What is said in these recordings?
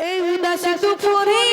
এই উদাসী দুপুরি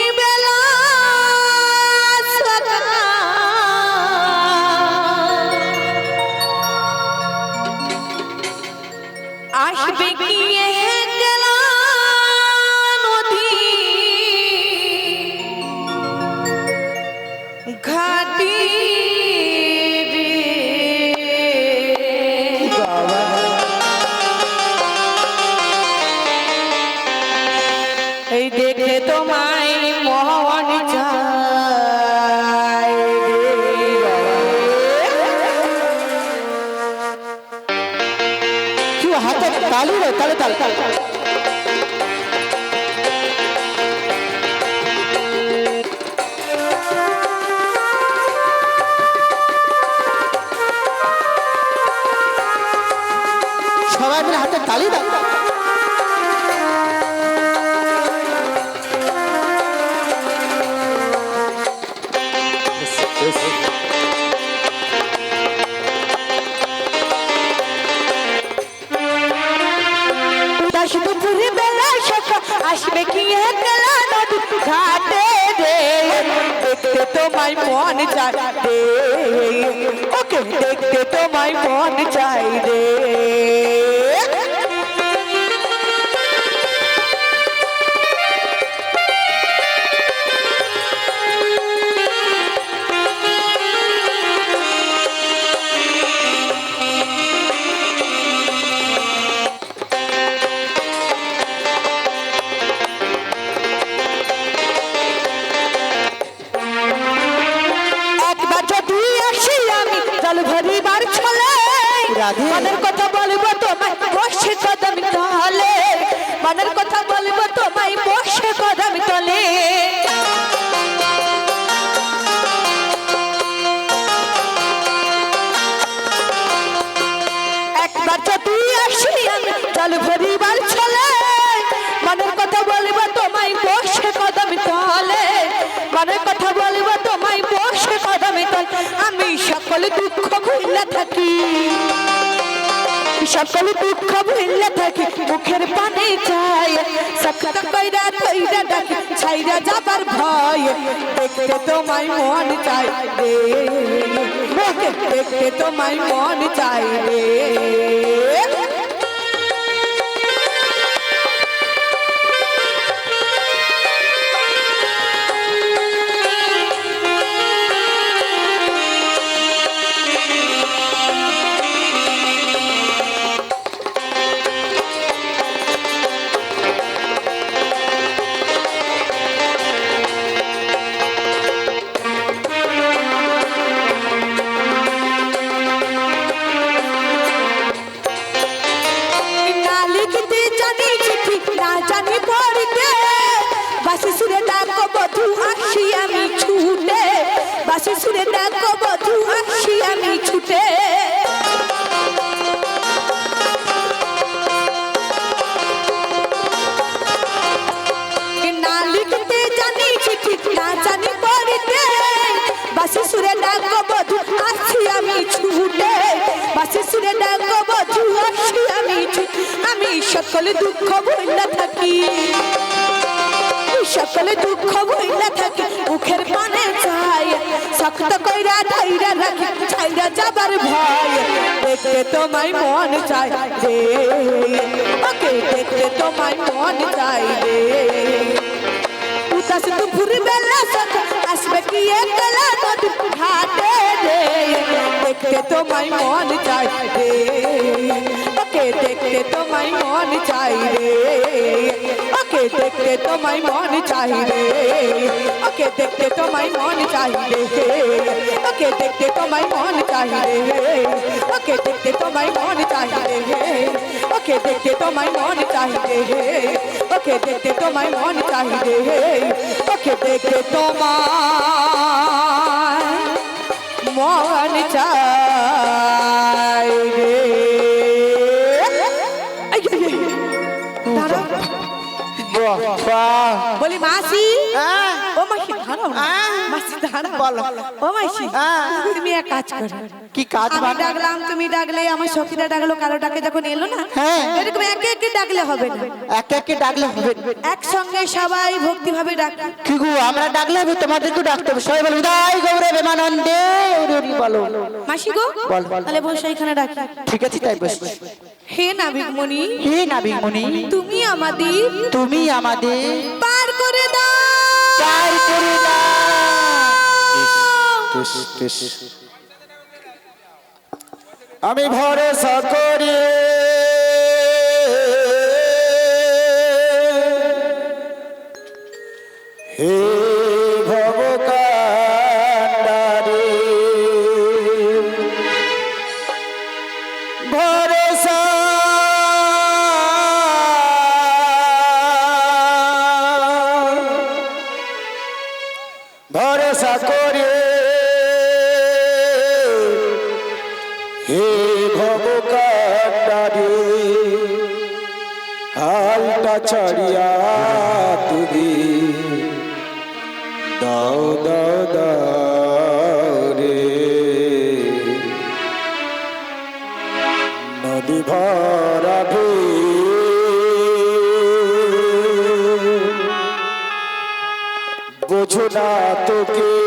থাকি। সকল দুঃখ ভুলে থাকি, মুখের পানে চাই। সখত কইরা কইরা ডাকি, ছাইরা যাবার ভয়। দেখতে তোমায় মন চাই রে। দেখতে তোমায় মন চাই রে। সকলে দুঃখ ভইলা থাকে, মুখের পানে চাই শক্ত কইরা ধৈরা রাখি, ছাইরা যাবার ভয়। দেখতে তোমায় মন চাই রে। ওকে দেখতে তোমায় মন চাই রে। উদাস তো বেলা সকাল আসবে কি একলা নদী ঘাটে রে দেখতে তোমায় মন চাই রে ওকে দেখতে তোমায় মন চাই রে ওকে দেখতে তোমায় মন চাই রে ওকে দেখতে তোমায় মন চাই রে ওকে দেখতে তোমায় মন চাই রে ওকে দেখতে তোমায় মন চাই রে ওকে দেখতে তোমায় মন চাই রে তোকে দেখতে তোমায় মন চাহিদে তোকে দেখতে তোমার মন চাই বলি মাসি। দাঁড়াও না। মাসি দাঁড়াও বলো। ও মাসি। তুমি এক কাজ করো কি কাজ আমি বানা ডাকলাম তুমি ডাকলে আমার সখীরা ডাকলো কালো ডাকে যখন এলো না হ্যাঁ। এরকম একে একে ডাকলে হবে না একে একে ডাকলে হবে একসঙ্গে সবাই ভক্তি ভাবে ডাক কি গো আমরা ডাকলে হবে তোমাদেরকে ডাকতে হবে সবাই বলো উদয় গৌরে বেমানন্দে বলো মাসি গো বল, বল। তাহলে বসে এখানে ডাকি ঠিক আছে তাই বস হে নাবিক মণি হে নাবিকমণি তুমি আমাদের তুমি আমাদের পার করে দাও আমি ভরসা করি। হে দাও রে নদী ভরা বোঝো না তোকে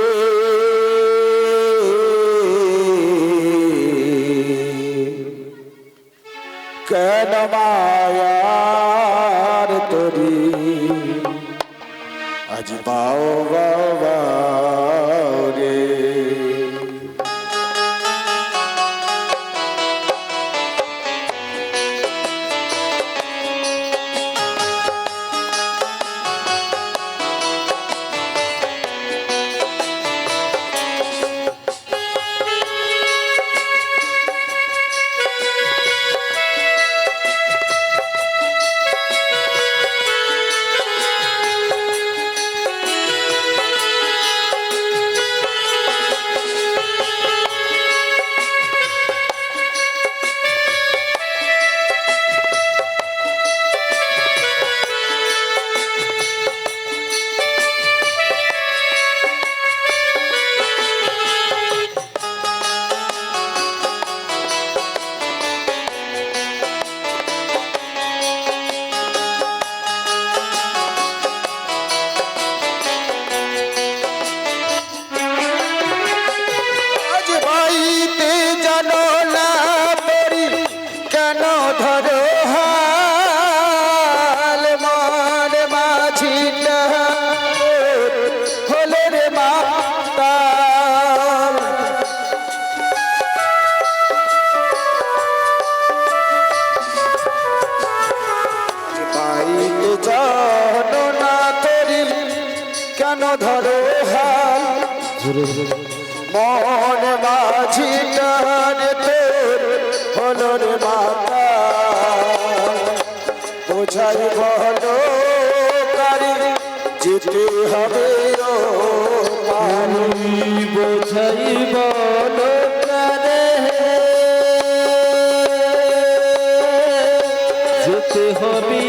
যেতে হবে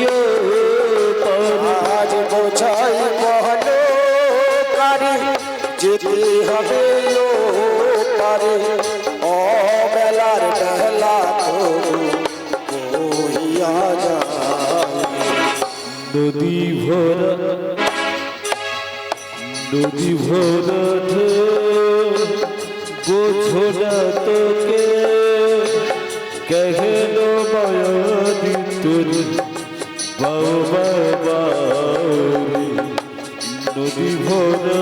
আজ বোঝাই কারি যেতে হবে ও পারে। ও বেলার বেলা নদী ভরা নদী ভরা ঢেউ, বোঝো না তোকে কেহেন মায়াদি তোর? বাবা বাউরি নদী ভরা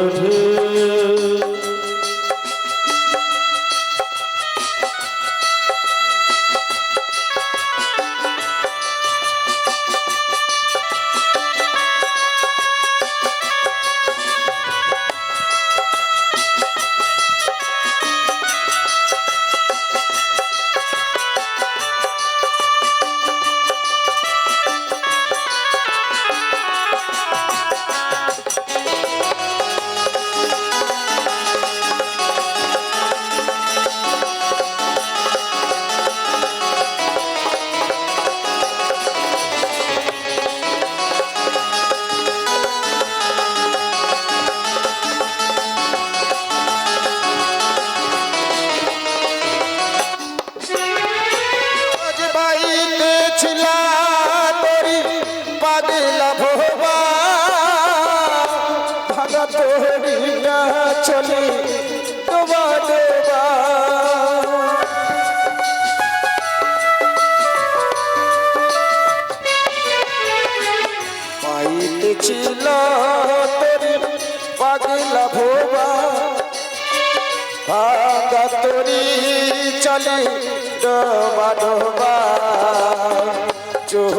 চলে ডোবা ডোবা চৌবাড়ি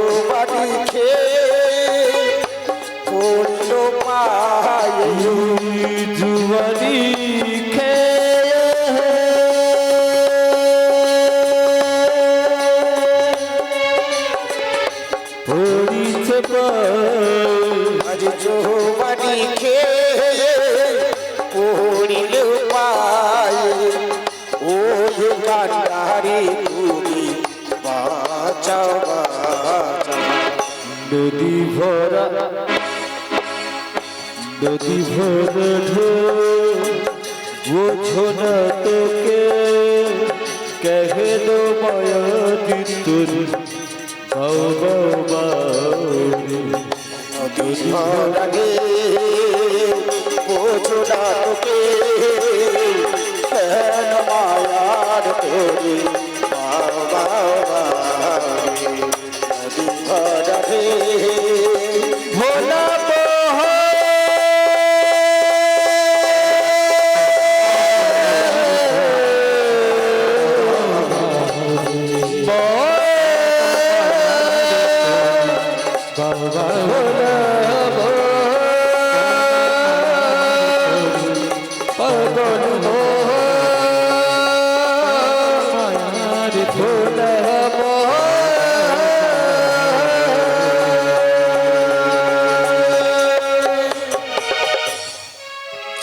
মায়ার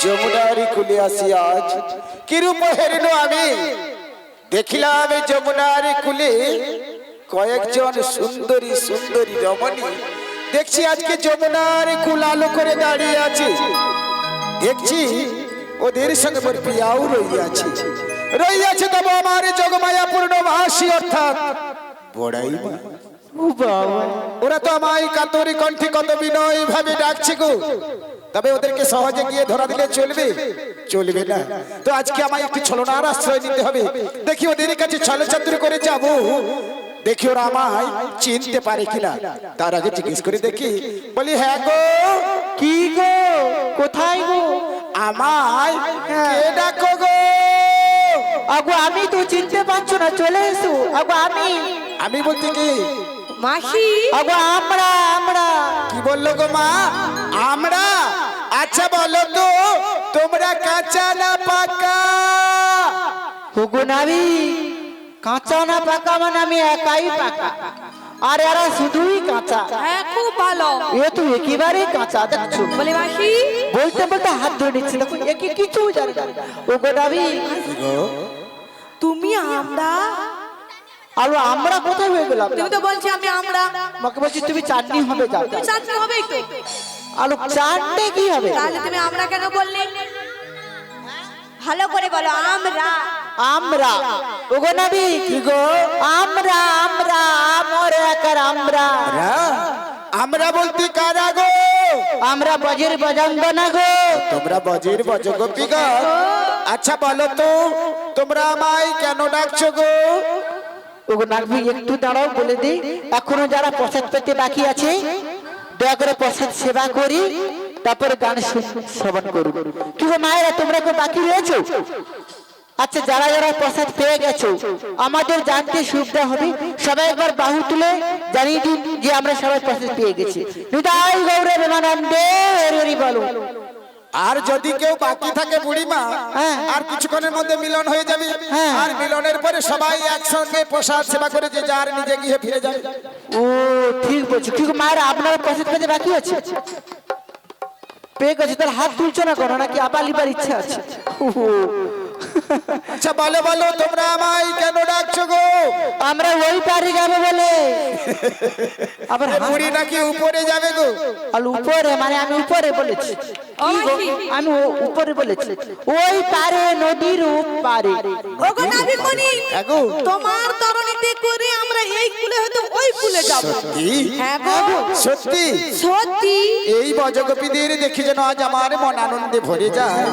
যমুনারি কুলে আসি আজ। কিরূপ হেরিল আমি? দেখিলাম যমুনারি কুলে কয়েকজন সুন্দরী সুন্দরী রমণী। দেখছি আজকে যমুনার কুল আলো করে দাঁড়িয়ে আছে। দেখছি ওদের সঙ্গে মোর পিয়াও রইয়াছে রইয়াছে তবে আমার জগমায়া পূর্ণবাসী অর্থাৎ বড়াই ওরা তো আমায় কাতরি কণ্ঠে কত বিনয় ভাবে ডাকছে গো। তবে ওদেরকে সহজে গিয়ে ধরা দিলে চলবে। চলবে না। তো আজকে আমায় একটু ছলনার আশ্রয় নিতে হবে। দেখি ওদের কাছে ছলচাতুর করে যাব। দেখি ওরা আমায় চিনতে পারে কিনা। তার আগে জিজ্ঞেস করে দেখি। বলি হ্যাঁ গো কি গো? কোথায় গো? আমায় কে ডাকো গো? আগো আমি তো চিনতে পারছ না চলে এসো। আগো আমি। আমি বলতে কি? মাসি। আগো আমরা আমরা। কি বলল গো মা? আমরা? আচ্ছা বলো তো তোমরা কাঁচা না পাকা? হুগু নাবি কাঁচা না পাকা মানে আমি একাই পাকা। আর এরা শুধুই কাঁচা। হ্যাঁ খুব ভালো। এ তো একেবারে কাঁচা দেখছ? বলে মাসি? বলতে বলতে হাত ধরে নিচ্ছে দেখো একে কিছু জানে? না ওগো নাবি তুমি আমরা? আলো আমরা কোথায় হয়ে গেলাম? তুমি তো বলছি আমি আমরা। আমাকে বলছি তুমি চাটনি হবে যাও। তুমি চাকরি হবেই তো। আলো চাটনি কি হবে? তাহলে তুমি আমরা কেন বললে? ভালো করে বলো আমরা। আমরা। ওগো নবী কি গো? আমরা আমরা আমর একার আমরা। আমরা বলতে কারা গো? আমরা বজির বজাঙ্গ না গো। তোমরা বজির বজগোপী গো। আচ্ছা বলো তো তোমরা আমায় কেন ডাকছো গো? ওগো নাগবি একটু দাঁড়াও বলে দি এখনও যারা প্রসাদ পেতে বাকি আছে দয়া করে প্রসাদ সেবা করি, তারপরে গান শ্রবণ করুন। কি গো মায়েরা, তোমরা কেউ বাকি রয়েছো? আচ্ছা যারা যারা প্রসাদ পেয়ে গেছো, আমাদের জানতে সুবিধা হবে। সবাই একবার বাহু তুলে জানিয়ে দিন যে আমরা সবাই প্রসাদ পেয়ে গেছি। নিতাই গৌরব, বিমানন্দে বলো। আর যদি কেউ বাকি থাকে বুড়িমা হ্যাঁ। আর কিছুক্ষণের মধ্যে মিলন হয়ে যাবে হ্যাঁ। আর মিলনের পরে সবাই একসঙ্গে প্রসাদ সেবা করে যে যার নিজে গিয়ে ফিরে যাবে ও ঠিক বলছো ঠিক মায়ের আপনার প্রসাদ কাজে বাকি আছে পেয়ে গেছে তার হাত তুলছো না করো নাকি আবার লিবার ইচ্ছা আছে। আচ্ছা বলো বলো তোমরা আমায় কেন ডাকছো গো? আমরা ওই পারি যাবে বলে। আবার বুড়ি নাকি উপরে যাবে গো? আর উপরে মানে আমি উপরে বলেছি। আমি উপরে বলেছি। ওই পারে নদীর পারে ওগো তোমার তরণীতে করে আমরা এই কুলে হয়তো ওই কুলে যাব। সত্যি? হ্যাঁ গো। সত্যি? সত্যি। এই বজগোপীদের দেখে যেন আজ আমার মন আনন্দে ভরে যায়।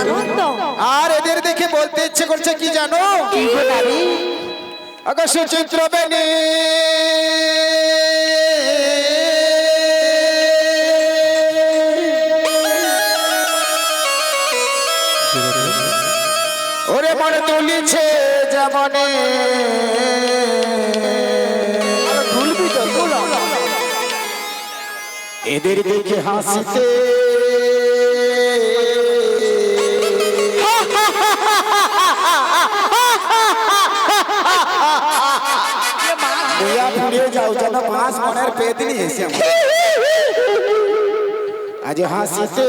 আনন্দ। আর এদের দেখে বলতে ইচ্ছে করছে কি জানো? সুচিত্র বেনি। ওরে মন তুলিছে যেমনে। এদের দেখে হাসিতে ফুরিয়ে যাও যেন পাঁচ মনের এসে আমার। আজ হাসিতে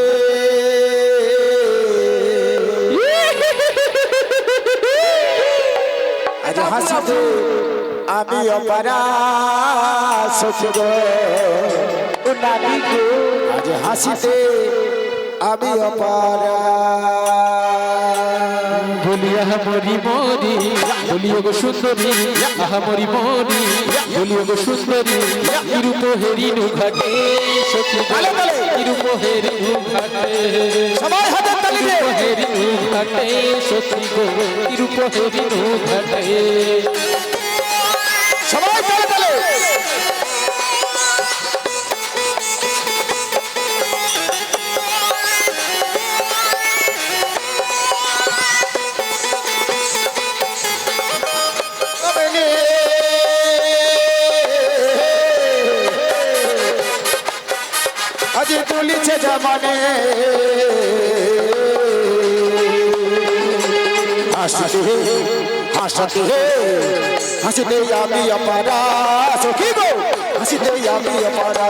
আজ হাসিতে আমি অপারা গো আজ হাসিতে আমি অপারা বলি আহা মরি মরি বলিও গো সুন্দরী আহা মরি মরি বলিও গো সুন্দরী নিরূপ হেরিনু ঘাটে সখী গো, তালে, তালে। নিরূপ হেরিনু ঘাটে সবাই হাতের তালি দে। নিরূপ ঘাটে সখী গো নিরূপ হেরিনু ঘাটে জামানে হাসতে হাসতে হাসতে আমি অপারা সখী গো হাসতে আমি অপারা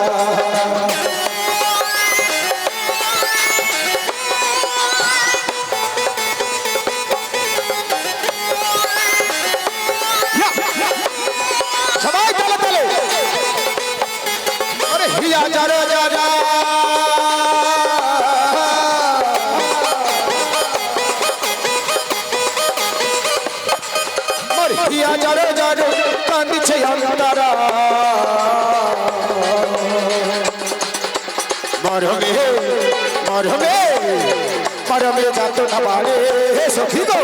আরে যারো যারো কাঁদছে অন্তরা। মরবে মরবে মরমে যাত না বাড়ে সখী গো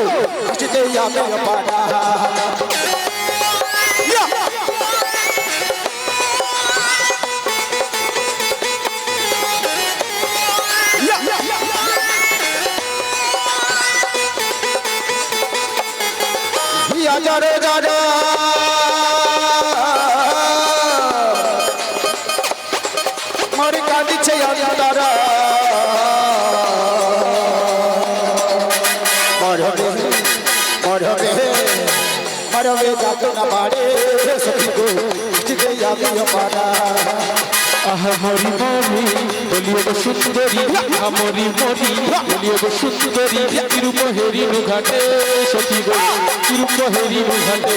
আসতে আমি পাড়া মরবে। মরবে। মরবে যাত না পারে, সখী জিতে আমি পারা মরি মরি বলিও গো সুন্দরী মরি মরি, বলিও গো সুন্দরী নিরূপ হেরিনু ঘাটে সখী গো নিরূপ হেরিনু ঘাটে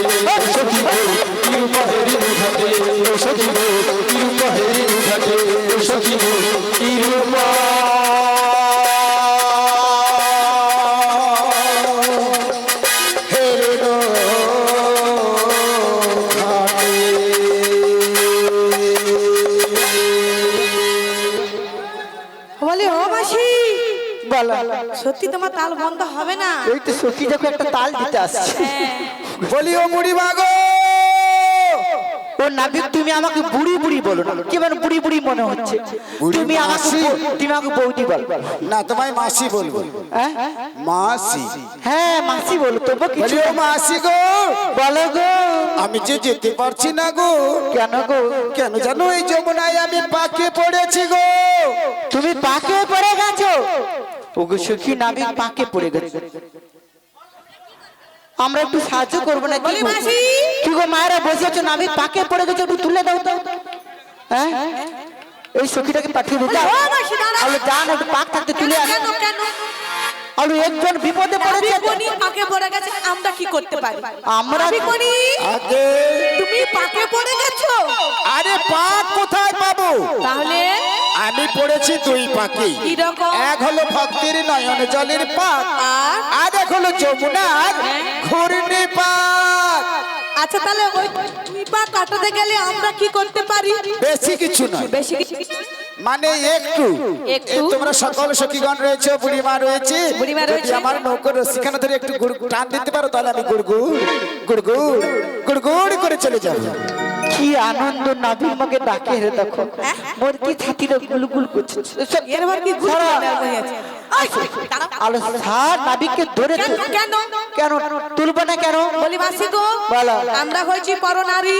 সখী গো নিরূপ হেরিনু ঘাটে সখী গো নিরূপ হেরিনু ঘাটে সখী গো। সত্যি তোমার তাল বন্ধ হবে না? এই তো সখী দেখো একটা তাল দিতে আসছে। বলি ও মুড়ি মাগো! ও নাবিক তুমি আমাকে বুড়ি বুড়ি বলো না। কি মানে বুড়ি বুড়ি মনে হচ্ছে? তুমি আমাকে তুমি আমাকে বৌদি বল। না তোমায় মাসি বলব। হ্যাঁ? মাসি। হ্যাঁ মাসি বলো তবু কিছু মাসি গো! বলো গো। আমি যে যেতে পারছি না গো। কেন গো? কেন জানো এই যমুনায় আমি পাকে পড়েছি গো। তুমি পাকে পড়ে গেছো? ওগো সখী নাবিক পাকে পড়ে গেছে। আমরা একটু সাহায্য করব না কি গো? মায়েরা বসে আছো নাবিক পাকে পড়ে গেছে একটু তুলে দাও তো। হ্যাঁ? এই সখীটাকে পাঠিয়ে দিতে। আলো একটু পাক থাকতে তুলে আনো। আলো একজন বিপদে পড়েছে। পাকে পড়ে গেছে আমরা কি করতে পারি? আমরা নাবিকমণি আগে তুমি পাকে পড়ে গেছো? আরে পাক কোথায় পাবো? তাহলে আমি পড়েছি দুই পাখি। এক হলো ভক্তির নয়ন জলের পাক আর? এক হলো যমুনার ঘূর্ণি পাক আচ্ছা তাহলে ওই দুই পা কাটাতে গেলে আমরা কি করতে পারি? বেশি কিছু নয়। বেশি কিছু? মানে একটু। একটু? তোমরা সকল সখীগণ রয়েছে বুড়িমা রয়েছে। যদি। আমার নৌকর সেখানে ধরে একটু টান দিতে পারো তাহলে আমি গুড়গুড় গুড়গুড় গুড়গুড় করে চলে যাব। কি আনন্দ নাবিক আমাকে ডাকে রে দেখো। মোর কি ছাতিটা গুলগুল করছে। চল, এর আবার কি ঘুরে হয়ে? আলো সার নাবিককে ধরে কেন কেন? তুলবো না কেন? বলি মাসি গো বলো। আমরা হয়েছি পরনারী।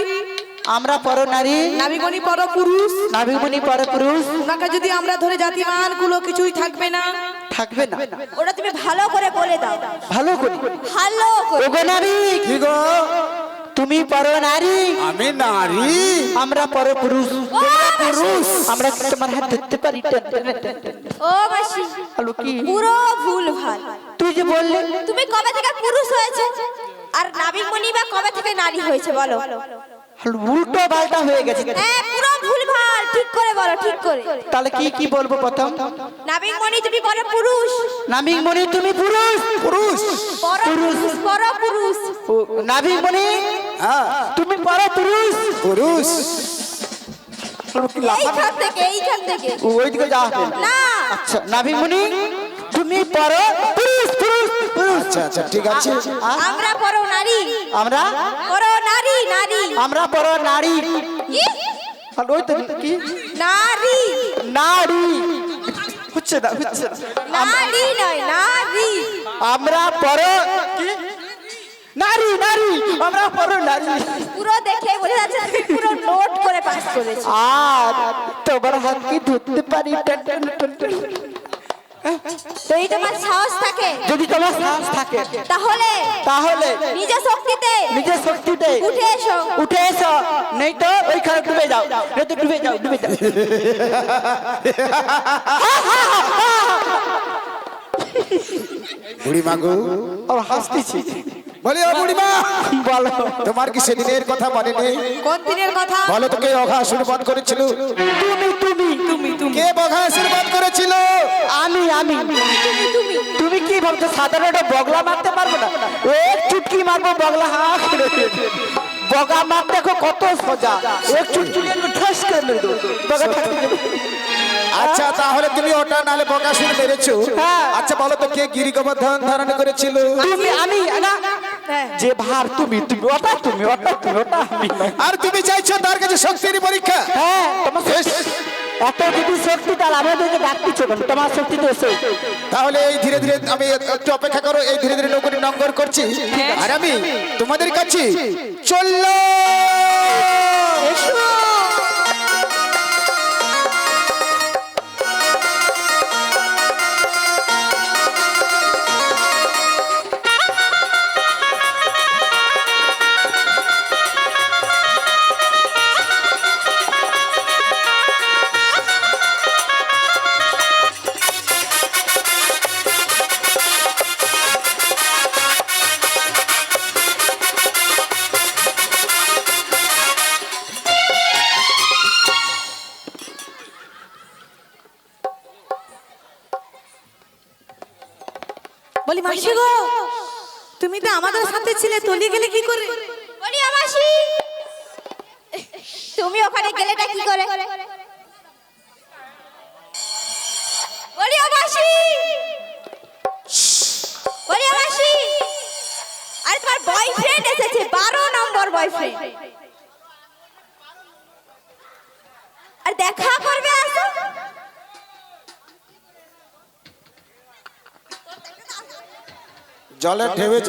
আমরা পর নারী নাবিগণী পর পুরুষ নাবিকমণি পর পুরুষ ওনাকে যদি আমরা ধরে জাতিমানগুলো কিছুই থাকবে না। থাকবে না। ওটা তুমি ভালো করে বলে দাও। ভালো করি। ভালো করে। ওগো নাবিক কি গো। তুমি পর নারী। আমি নারী। আমরা পরো পুরুষ। পুরুষ। আমরা কি তোমার হাত ধরতে পারি। ও মাসি আলো কি? পুরো ভুল ভালো। তুই যে বললে তুমি কবে থেকে পুরুষ হয়েছে? আর নাবিক মনি বা কবে থেকে নারী হয়েছে বলো? উল্টো পাল্টা হয়ে গেছে হ্যাঁ পুরো ভুল ভালো। ঠিক করে বলো ঠিক করে। তাহলে কি কি বলব প্রথম? নাবিক মণি তুমি পরে পুরুষ। নাবিক মণি তুমি পুরুষ? পুরুষ। পুরুষ। পর পুরুষ নাবিক মণি? হ্যাঁ। তুমি পর পুরুষ। পুরুষ এইখান থেকে এইখান থেকে। ওইদিকে যাওয়া না। না আচ্ছা নাবিক মণি তুমি পর আচ্ছা আচ্ছা ঠিক আছে। আমরা পর নারী। আমরা? পর নারী নারী। আমরা পর নারী। কি? আর ওই তো কি নারী। নারী। হচ্ছে না হচ্ছে না। নারী নয় নারী। আমরা পর কি? নারী নারী। আমরা পর নারী। পুরো দেখে বোঝা যাচ্ছে পুরো নোট করে পাস করেছ। আর তোমার হাত কি ধরতে পারি? Ten, ten, ten, ten. যদি তোমার সাহস থাকে যদি তোমার সাহস থাকে তাহলে তাহলে নিজ শক্তিতে নিজের শক্তিতে উঠে এসো। উঠে এসো। নেই তো ওইখানে ডুবে যাও নেই তো ডুবে যাও ডুবে যাও। বুড়িমা গো। আর হাসতেছি। বলি ও বুড়িমা বলো। তোমার কি সেদিনের কথা মনে নেই? কোন দিনের কথা? বলো তোকে অঘা আশীর্বাদ করেছিল? তুমি তুমি তুমি তুমি কে বঘা আশীর্বাদ করেছিল? আমি আমি। তুমি কি ভাবছ সাধারণ একটা বগলা মারতে পারব না? এক চুটকি মারবো বগলা হা বগা মারতে দেখো কত সোজা এক চুটকি ঠাস করে মেরে দেবো বগা ঠাস আচ্ছা তাহলে তুমি ওটা নালে বকাসুর মেরেছো হ্যাঁ। আচ্ছা বলো তো কে গিরি গোবর্ধন ধারণ করেছিল? তুমি আমি না। হ্যাঁ। যে ভার তুমি তুমি ওটা তুমি ওটা তুমি ওটা আর তুমি চাইছো তার কাছে শক্তির পরীক্ষা? হ্যাঁ তোমার। এত যদি শক্তি তাহলে আমাদেরকে ডাকতেছো কেন তোমার শক্তি তো তাহলে এই ধীরে ধীরে আমি একটু অপেক্ষা করো এই ধীরে ধীরে নৌকরি নঙ্গর করছি। আর আমি তোমাদের কাছে চলল বলি মাসি গো। তুমি তো আমাদের সাথে ছিলে, তলিয়ে গেলে কি করে? বলি আমাসি তুমি ওখানে গেলেটা কি করে? বলি আমাসি বলি আমাসি আর তোমার বয়ফ্রেন্ড এসেছে, বারো নম্বর বয়ফ্রেন্ড আর দেখা করবে আসো জলের ঢেউয়ে